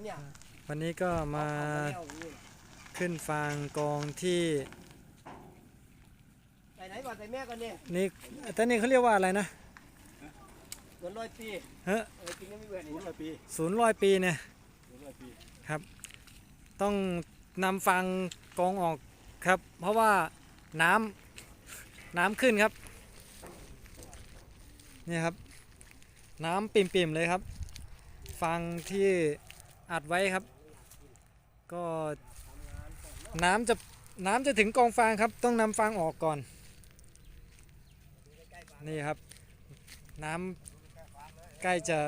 วันเนี้ยวันนี้ก็มาเอแล้วนี่ขึ้นฟางกองที่ใส่ไหนก่อนใส่แม่ก่อนเนี่ยนี่แต่นี่เขาเรียกว่าอะไรนะเหมือนร้อยปีเฮ้ยเออจริงก็ไม่เบื่อนี่ร้อยปีศูนย์ร้อยปีเนี่ยร้อยปีต้องนำฟางกองออกครับ เพราะว่าน้ำน้ำขึ้นครับนี่ครับ น้ำปิ่มๆเลยครับฟางที่ อัดไว้ครับ ก็น้ำจะน้ำจะถึงกองฟางครับ ต้องนำฟางออกก่อน นี่ครับ น้ำใกล้จะ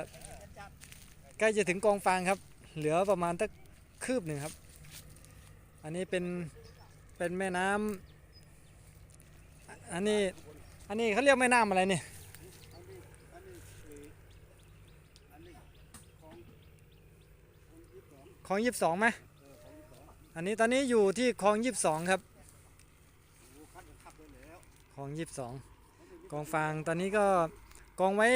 ใกล้จะถึงกองฟางครับ เหลือประมาณตักคืบหนึ่งครับ อันนี้เป็นเป็นแม่น้ำอันนี้อันนี้เขาเรียกแม่น้ำอะไรเนี่ย คลองยี่สิบสองไหมอันนี้ตอนนี้อยู่ที่คลองยี่สิบสองครับคลองยี่สิบสองกองฟางตอนนี้ก็กองไว้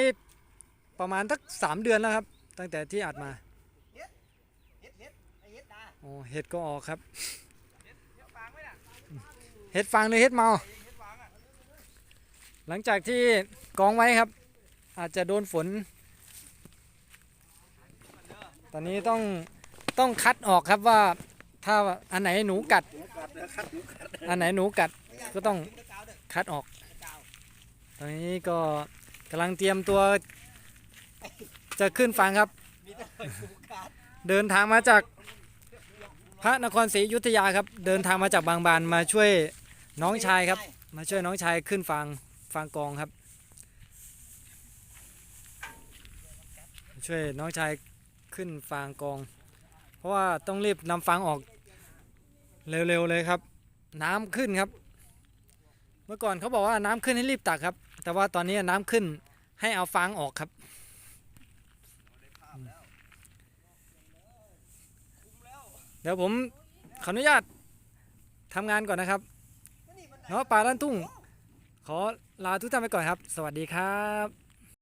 ประมาณสักสามเดือนแล้วครับ ตั้งแต่ที่อัดมาอ้เฮ็ดดาโอ้เห็ดก็ออกครับ เห็ดฟางหรือเห็ดเมาเฮ็ดฟางอะหลังจากที่กองไว้ครับ อาจจะโดนฝน อนนี้ต้องต้องคัดออกครับว่าถ้าอันไหนหนูกัดหนูกัดนะครับหนูกัดอันไหนหนูกัดก็ต้องตะกาวเด้อคัดออกตะกาวตอนนี้ก็กำลังเตรียมตัวจะขึ้นฟังครับมีแต่หนูกัดเดินทางมาจากพระนครศรีอยุธยาครับ เดินทางมาจากบางบานมาช่วยน้องชายครับ มาช่วยน้องชายขึ้นฟางฟางกองครับ ช่วยน้องชาย ขึ้นฟางกอง เพราะว่าต้องรีบนำฟางออกเร็วๆเลยครับ น้ำขึ้นครับ เมื่อก่อนเขาบอกว่าน้ำขึ้นให้รีบตักครับ แต่ว่าตอนนี้น้ำขึ้นให้เอาฟางออกครับเดี๋ยวผมขออนุญาตทำงานก่อนนะครับเนาะป่าล้านทุ่ง ขอลาทุกท่านไปก่อนครับ สวัสดีครับ